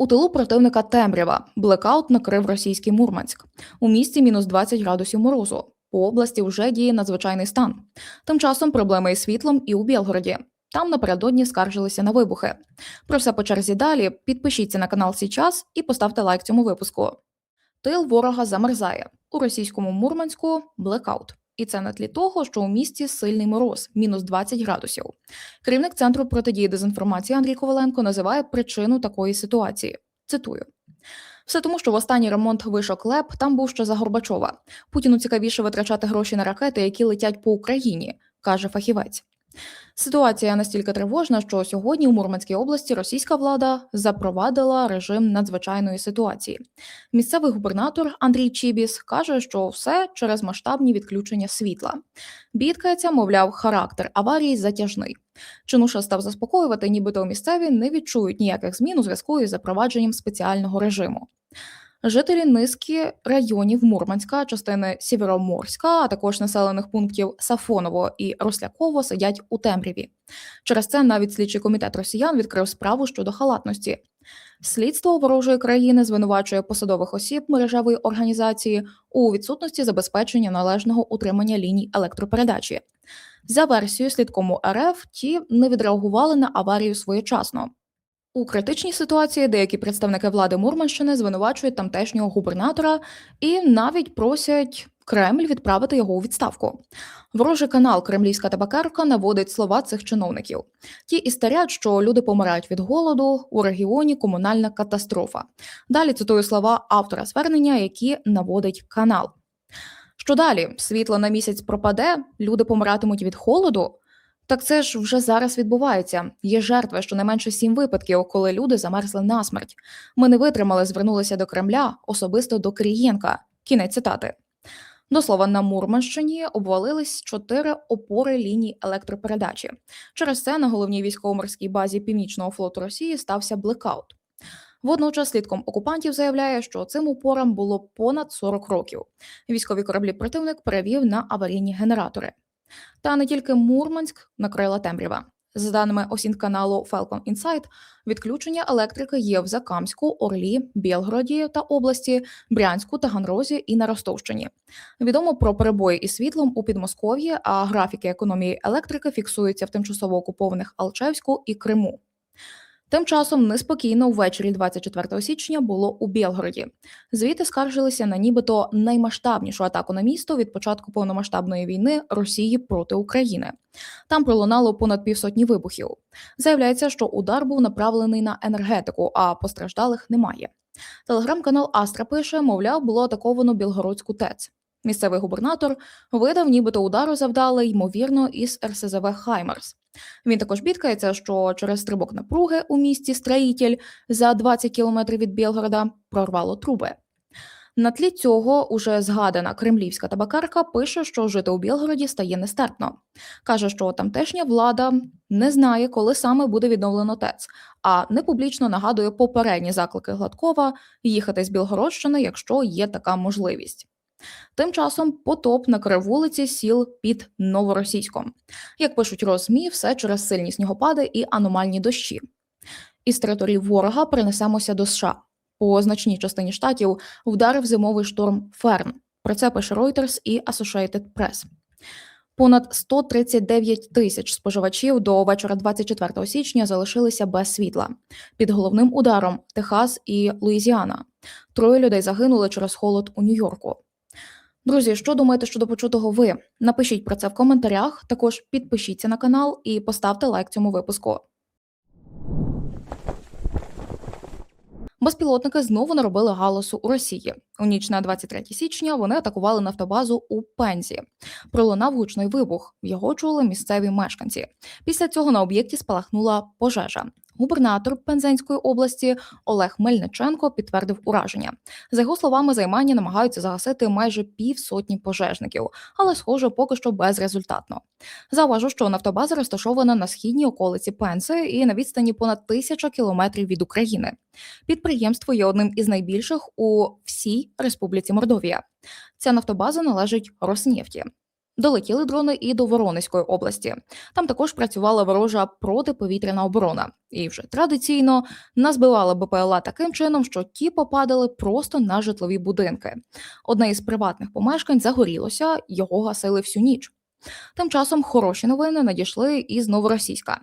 У тилу противника темрява. Блекаут накрив російський Мурманськ. У місті мінус 20 градусів морозу. По області вже діє надзвичайний стан. Тим часом проблеми із світлом і у Білгороді. Там напередодні скаржилися на вибухи. Про все по черзі далі. Підпишіться на канал Січас і поставте лайк цьому випуску. Тил ворога замерзає. У російському Мурманську блекаут. І це на тлі того, що у місті сильний мороз, мінус 20 градусів. Керівник центру протидії дезінформації Андрій Коваленко називає причину такої ситуації. Цитую. Все тому, що в останній ремонт вишок ЛЕП там був ще за Горбачова. Путіну цікавіше витрачати гроші на ракети, які летять по Україні, каже фахівець. Ситуація настільки тривожна, що сьогодні у Мурманській області російська влада запровадила режим надзвичайної ситуації. Місцевий губернатор Андрій Чібіс каже, що все через масштабні відключення світла. Бідкається, мовляв, характер аварії затяжний. Чинуша став заспокоювати, нібито місцеві не відчують ніяких змін у зв'язку із запровадженням спеціального режиму. Жителі низки районів Мурманська, частини Сєвєроморська, а також населених пунктів Сафоново і Росляково сидять у темряві. Через це навіть слідчий комітет росіян відкрив справу щодо халатності. Слідство ворожої країни звинувачує посадових осіб мережевої організації у відсутності забезпечення належного утримання ліній електропередачі. За версією слідкому РФ, ті не відреагували на аварію своєчасно. У критичній ситуації деякі представники влади Мурманщини звинувачують тамтешнього губернатора і навіть просять Кремль відправити його у відставку. Ворожий канал Кремлівська табакерка наводить слова цих чиновників. Ті істерять, що люди помирають від голоду у регіоні комунальна катастрофа. Далі цитую слова автора звернення, які наводить канал. Що далі? Світло на місяць пропаде, люди помиратимуть від холоду. Так це ж вже зараз відбувається. Є жертви, щонайменше сім випадків, коли люди замерзли насмерть. Ми не витримали, звернулися до Кремля, особисто до Кирієнка. Кінець цитати. До слова, на Мурманщині обвалились чотири опори ліній електропередачі. Через це на головній військово-морській базі Північного флоту Росії стався блекаут. Водночас слідком окупантів заявляє, що цим опорам було понад 40 років. Військові кораблі противник перевів на аварійні генератори. Та не тільки Мурманськ накрила темрява. За даними осінканалу Falcon Insight, відключення електрики є в Закамську, Орлі, Білгороді та області, Брянську, Таганрозі і на Ростовщині. Відомо про перебої із світлом у Підмосков'ї, а графіки економії електрики фіксуються в тимчасово окупованих Алчевську і Криму. Тим часом неспокійно ввечері 24 січня було у Білгороді. Звідти скаржилися на нібито наймасштабнішу атаку на місто від початку повномасштабної війни Росії проти України. Там пролунало понад півсотні вибухів. Заявляється, що удар був направлений на енергетику, а постраждалих немає. Телеграм-канал Астра пише, мовляв, було атаковано Білгородську ТЕЦ. Місцевий губернатор видав, нібито удару завдали ймовірно із РСЗВ Хаймерс. Він також бідкається, що через стрибок напруги у місті Строїтель за 20 кілометрів від Білгорода прорвало труби. На тлі цього уже згадана кремлівська табакарка пише, що жити у Білгороді стає нестерпно. Каже, що тамтешня влада не знає, коли саме буде відновлено ТЕЦ, а не публічно нагадує попередні заклики Гладкова їхати з Білгородщини, якщо є така можливість. Тим часом потоп накрив вулиці сіл під новоросійськом. Як пишуть розмі, все через сильні снігопади і аномальні дощі. Із території ворога перенесемося до США. По значній частині штатів вдарив зимовий шторм Ферн. Про це пише Reuters і Associated Press. Понад 139 тисяч споживачів до вечора 24 січня залишилися без світла. Під головним ударом Техас і Луїзіана. Троє людей загинули через холод у Нью-Йорку. Друзі, що думаєте щодо почутого ви? Напишіть про це в коментарях. Також підпишіться на канал і поставте лайк цьому випуску. Безпілотники знову наробили галасу у Росії. У ніч на 23 січня вони атакували нафтобазу у Пензі. Пролунав гучний вибух. Його чули місцеві мешканці. Після цього на об'єкті спалахнула пожежа. Губернатор Пензенської області Олег Мельниченко підтвердив ураження. За його словами, займання намагаються загасити майже півсотні пожежників, але, схоже, поки що безрезультатно. Зауважу, що нафтобаза розташована на східній околиці Пензи і на відстані понад тисяча кілометрів від України. Підприємство є одним із найбільших у всій Республіці Мордовія. Ця нафтобаза належить Роснефті. Долетіли дрони і до Воронезької області. Там також працювала ворожа протиповітряна оборона, і вже традиційно назбивала БПЛА таким чином, що ті попадали просто на житлові будинки. Одне із приватних помешкань загорілося, його гасили всю ніч. Тим часом хороші новини надійшли із новоросійська.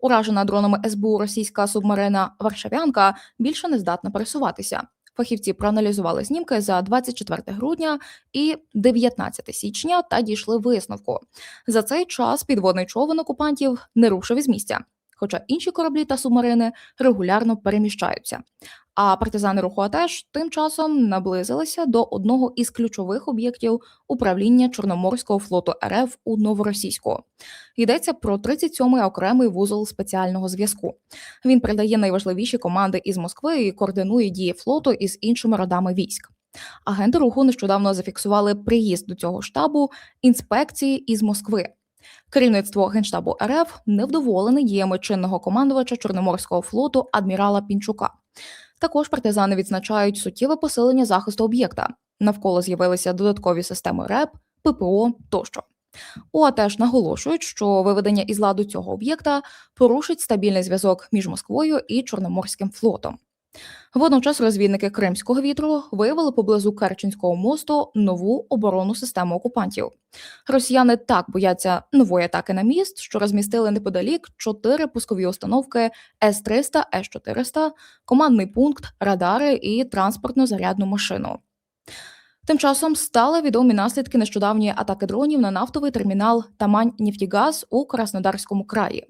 Уражена дронами СБУ російська субмарина Варшавянка більше не здатна пересуватися. Фахівці проаналізували знімки за 24 грудня і 19 січня та дійшли висновку. За цей час підводний човен окупантів не рушив із місця, хоча інші кораблі та субмарини регулярно переміщаються. А партизани руху АТЕШ тим часом наблизилися до одного із ключових об'єктів управління Чорноморського флоту РФ у Новоросійську. Йдеться про 37-й окремий вузол спеціального зв'язку. Він передає найважливіші команди із Москви і координує дії флоту із іншими родами військ. Агенти руху нещодавно зафіксували приїзд до цього штабу інспекції із Москви. Керівництво генштабу РФ невдоволене діями чинного командувача Чорноморського флоту адмірала Пінчука. Також партизани відзначають суттєве посилення захисту об'єкта. Навколо з'явилися додаткові системи РЕП, ППО тощо. УА наголошують, що виведення із ладу цього об'єкта порушить стабільний зв'язок між Москвою і Чорноморським флотом. Водночас розвідники Кримського вітру виявили поблизу Керченського мосту нову оборонну систему окупантів. Росіяни так бояться нової атаки на міст, що розмістили неподалік чотири пускові установки С-300, С-400, командний пункт, радари і транспортно-зарядну машину. Тим часом стали відомі наслідки нещодавньої атаки дронів на нафтовий термінал Тамань Нефтігаз у Краснодарському краї.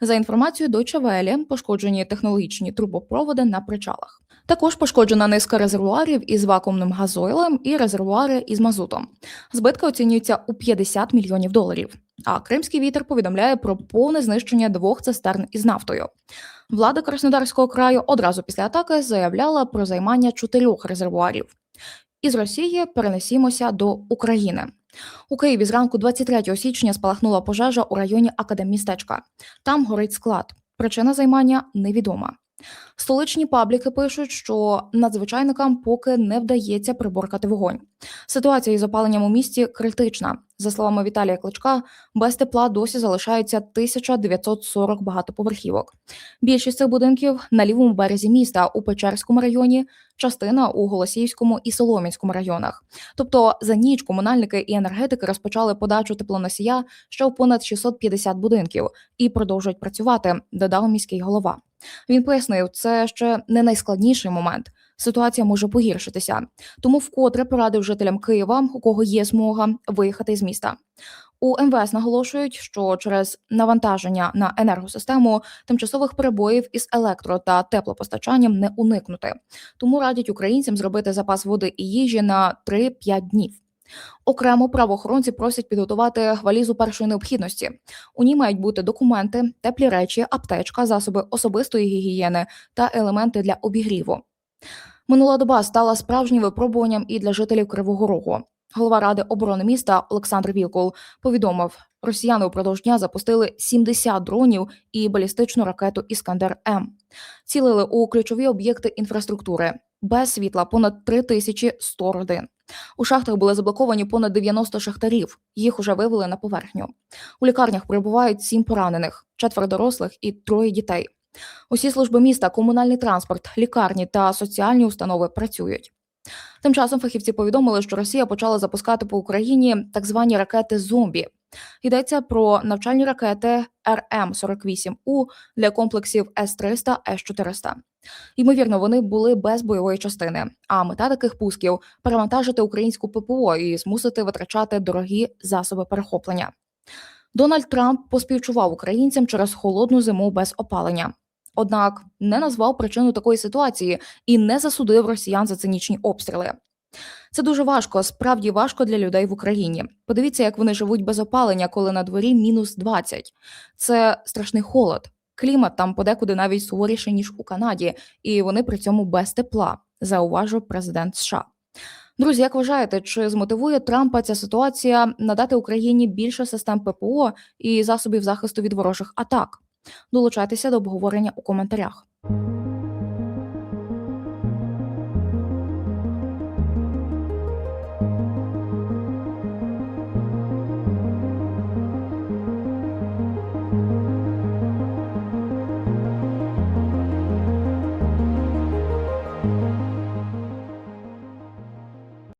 За інформацією Deutsche Welle, пошкоджені технологічні трубопроводи на причалах. Також пошкоджена низка резервуарів із вакуумним газойлем і резервуари із мазутом. Збитки оцінюються у 50 мільйонів доларів. А Кримський вітер повідомляє про повне знищення двох цистерн із нафтою. Влада Краснодарського краю одразу після атаки заявляла про займання чотирьох резервуарів. Із Росії перенесімося до України. У Києві зранку 23 січня спалахнула пожежа у районі Академмістечка. Там горить склад. Причина займання невідома. Столичні пабліки пишуть, що надзвичайникам поки не вдається приборкати вогонь. Ситуація із опаленням у місті критична. За словами Віталія Кличка, без тепла досі залишається 1940 багатоповерхівок. Більшість цих будинків на лівому березі міста у Печерському районі, частина у Голосіївському і Соломінському районах. Тобто за ніч комунальники і енергетики розпочали подачу теплоносія ще у понад 650 будинків і продовжують працювати, додав міський голова. Він пояснив, це ще не найскладніший момент. Ситуація може погіршитися, тому вкотре порадив жителям Києва, у кого є змога виїхати з міста. У МВС наголошують, що через навантаження на енергосистему тимчасових перебоїв із електро та теплопостачанням не уникнути, тому радять українцям зробити запас води і їжі на 3-5 днів. Окремо правоохоронці просять підготувати валізу першої необхідності. У ній мають бути документи, теплі речі, аптечка, засоби особистої гігієни та елементи для обігріву. Минула доба стала справжнім випробуванням і для жителів Кривого Рогу. Голова ради оборони міста Олександр Вілкул повідомив, росіяни упродовж дня запустили 70 дронів і балістичну ракету Іскандер М. Цілили у ключові об'єкти інфраструктури без світла понад 3100 родин. У шахтах були заблоковані понад 90 шахтарів. Їх уже вивели на поверхню. У лікарнях перебувають сім поранених, четверо дорослих і троє дітей. Усі служби міста, комунальний транспорт, лікарні та соціальні установи працюють. Тим часом фахівці повідомили, що Росія почала запускати по Україні так звані ракети зомбі. Йдеться про навчальні ракети РМ-48У для комплексів С-300, С-400. Ймовірно, вони були без бойової частини. А мета таких пусків перевантажити українську ППО і змусити витрачати дорогі засоби перехоплення. Дональд Трамп поспівчував українцям через холодну зиму без опалення. Однак не назвав причину такої ситуації і не засудив росіян за цинічні обстріли. Це дуже важко, справді важко для людей в Україні. Подивіться, як вони живуть без опалення, коли на дворі мінус 20. Це страшний холод. Клімат там подекуди навіть суворіший, ніж у Канаді, і вони при цьому без тепла, зауважив президент США. Друзі, як вважаєте, чи змотивує Трампа ця ситуація надати Україні більше систем ППО і засобів захисту від ворожих атак? Долучайтеся до обговорення у коментарях.